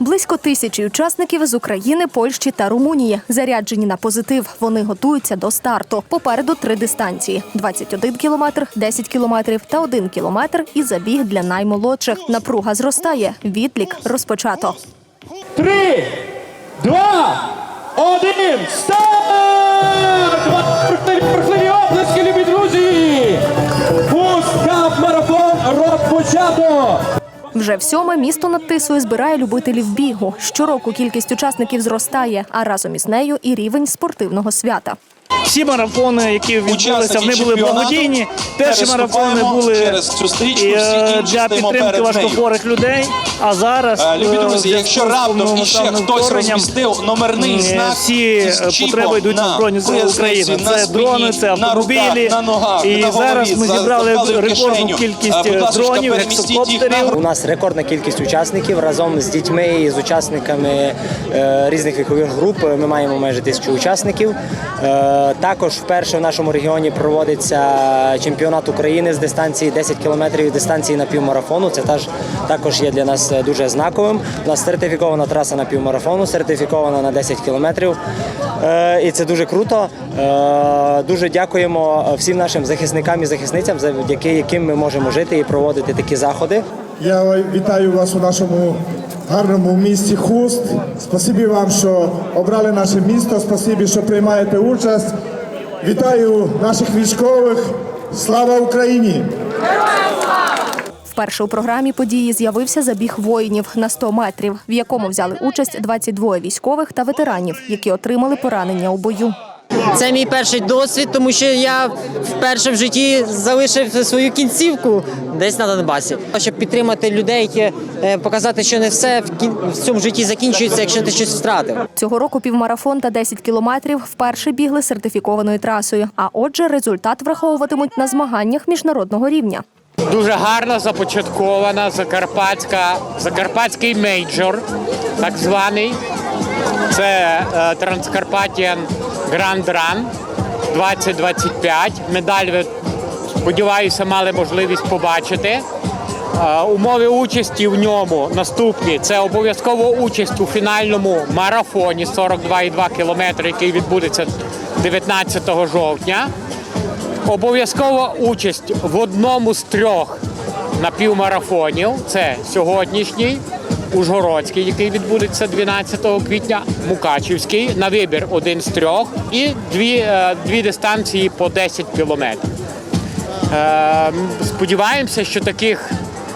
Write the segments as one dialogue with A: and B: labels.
A: Близько тисячі учасників з України, Польщі та Румунії заряджені на позитив. Вони готуються до старту. Попереду три дистанції: 21 кілометр, 10 кілометрів та 1 кілометр і забіг для наймолодших. Напруга зростає. Відлік розпочато.
B: Три, два, один, старт! Оплески, любі друзі! Пускав марафон розпочато!
A: Вже в сьоме місто над Тисою збирає любителів бігу. Щороку кількість учасників зростає, а разом із нею і рівень спортивного свята.
C: Всі марафони, які відбулися, вони були благодійні. Перші марафони були е, для підтримки важкохворих людей. А зараз
D: Е, Любі
C: е,
D: друзі, якщо раптом іще хтось розмістив номерний знак
C: всі потреби йдуть
D: на
C: Збройні Сили України. Це дрони, це автомобілі. І зараз ми зібрали рекордну кількість дронів, гексокоптерів.
E: У нас рекордна кількість учасників разом з дітьми і з учасниками різних вікових груп. Ми маємо майже тисячу учасників. Також вперше в нашому регіоні проводиться чемпіонат України з дистанції 10 кілометрів і дистанції на півмарафону. Це теж також є для нас дуже знаковим. У нас сертифікована траса на півмарафону, сертифікована на 10 кілометрів. Е, і це дуже круто. Е, дуже дякуємо всім нашим захисникам і захисницям, завдяки яким ми можемо жити і проводити такі заходи.
F: Я вітаю вас у нашому гарному місті Хуст. Спасибі вам, що обрали наше місто. Спасибі, що приймаєте участь. Вітаю наших військових. Слава Україні!
A: Вперше у програмі події з'явився забіг воїнів на 100 метрів, в якому взяли участь 22 військових та ветеранів, які отримали поранення у бою.
G: Це мій перший досвід, тому що я вперше в житті залишив свою кінцівку десь на Донбасі. Щоб підтримати людей, е, показати, що не все в цьому житті закінчується, якщо ти щось втратив.
A: Цього року півмарафон та 10 кілометрів вперше бігли сертифікованою трасою. А отже, результат враховуватимуть на змаганнях міжнародного рівня.
H: Дуже гарно започаткована закарпатська, закарпатський мейджор, так званий. Це е, Grand Run 2025. Медаль ви, сподіваюся, мали можливість побачити. Умови участі в ньому наступні: це обов'язково участь у фінальному марафоні 42,2 км, який відбудеться 19 жовтня. Обов'язкова участь в одному з трьох напівмарафонів. Це сьогоднішній, Ужгородський, який відбудеться 12 квітня, Мукачівський на вибір один з трьох, і дві, е, дві дистанції по 10 кілометрів. Е, Сподіваємося, що таких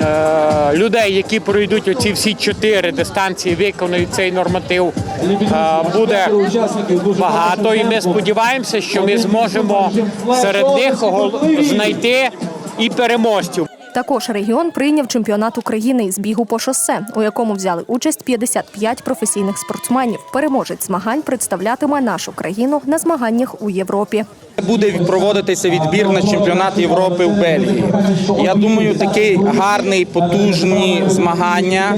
H: е, людей, які пройдуть оці всі чотири дистанції, виконують цей норматив, буде багато. І ми сподіваємося, що ми зможемо серед них знайти і переможців.
A: Також регіон прийняв чемпіонат України із бігу по шосе, у якому взяли участь 55 професійних спортсменів. Переможець змагань представлятиме нашу країну на змаганнях у Європі.
I: Буде проводитися відбір на чемпіонат Європи в Бельгії. Я думаю, такий гарний, потужні змагання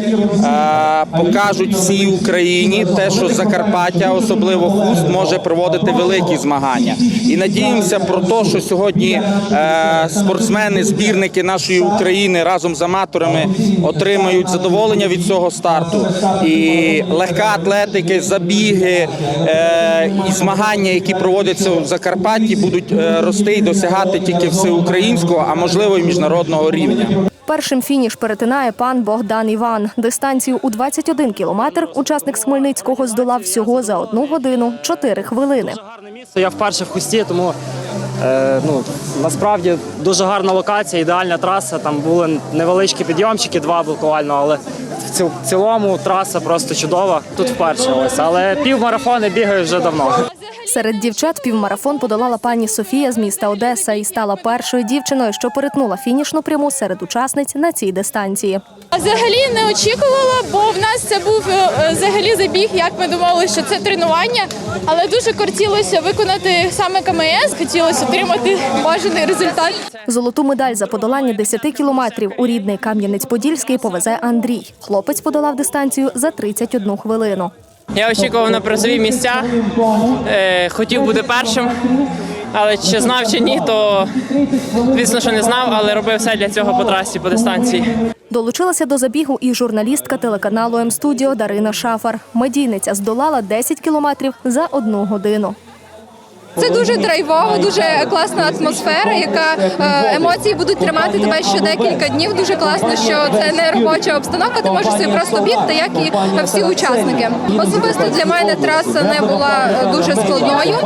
I: е, покажуть всій Україні те, що Закарпаття, особливо Хуст, може проводити великі змагання. І надіємося про те, що сьогодні е, спортсмени, збірники нашої України разом з аматорами отримають задоволення від цього старту. І легка атлетики, забіги е, і змагання, які проводяться в Закарпатті, будуть е, рости і досягати тільки всеукраїнського, а можливо і міжнародного рівня.
A: Першим фініш перетинає пан Богдан Іван. Дистанцію у 21 кілометр учасник з Хмельницького здолав всього за одну годину 4 хвилини.
J: Гарне місце. Я вперше в хусті, тому е, ну, насправді дуже гарна локація, ідеальна траса. Там були невеличкі підйомчики, два буквально, але в ціл- в цілому траса просто чудова. Тут вперше ось. Але півмарафони бігаю вже давно.
A: Серед дівчат півмарафон подолала пані Софія з міста Одеса і стала першою дівчиною, що перетнула фінішну пряму серед учасниць на цій дистанції.
K: Взагалі не очікувала, бо в нас це був е, взагалі забіг, як ми думали, що це тренування, але дуже хотілося виконати саме КМС, хотілося отримати бажаний результат.
A: Золоту медаль за подолання 10 кілометрів у рідний Кам'янець-Подільський повезе Андрій. Хлопець подолав дистанцію за 31 хвилину.
G: Я очікував на призові місця, е, хотів бути першим.
L: Але чи знав чи ні, то звісно, що не знав, але робив все для цього по трасі, по дистанції.
A: Долучилася до забігу і журналістка телеканалу М-студіо Дарина Шафар. Медійниця здолала 10 кілометрів за одну годину.
K: Це дуже драйвово, дуже класна атмосфера, яка е, емоції будуть тримати тебе ще декілька днів. Дуже класно, що це не робоча обстановка. Ти можеш собі просто бігти, як і всі учасники. Особисто для мене траса не була е, дуже складною.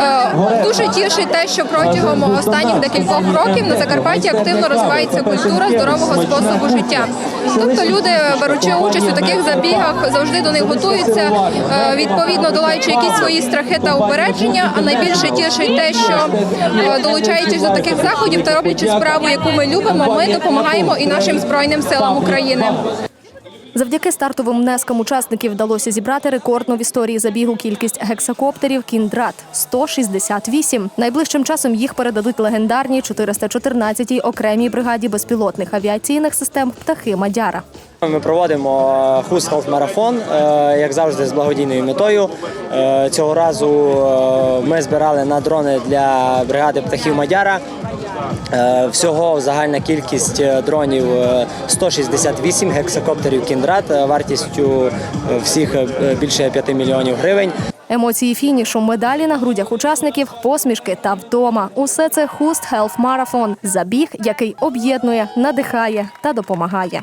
K: Е, Дуже тішить те, що протягом останніх декількох років на Закарпатті активно розвивається культура здорового способу життя. Тобто люди, беручи участь у таких забігах, завжди до них готуються, відповідно долаючи якісь свої страхи та упередження. Найбільше тішить те, що е, долучаючись до таких заходів та роблячи справу, яку ми любимо, ми допомагаємо і нашим збройним силам України.
A: Завдяки стартовим внескам учасників вдалося зібрати рекордну в історії забігу кількість гексакоптерів Кіндрат 168. Найближчим часом їх передадуть легендарній 414-й окремій бригаді безпілотних авіаційних систем птахи Мадяра.
E: Ми проводимо Хуст Health марафон, е, як завжди, з благодійною метою. Е, Цього разу е, ми збирали на дрони для бригади птахів Мадяра. Е, Всього загальна кількість е, дронів е, 168 гексакоптерів Кіндрат е, вартістю е, всіх е, більше 5 мільйонів гривень.
A: Емоції фінішу, медалі на грудях учасників, посмішки та вдома. Усе це Хуст Health Marathon – забіг, який об'єднує, надихає та допомагає.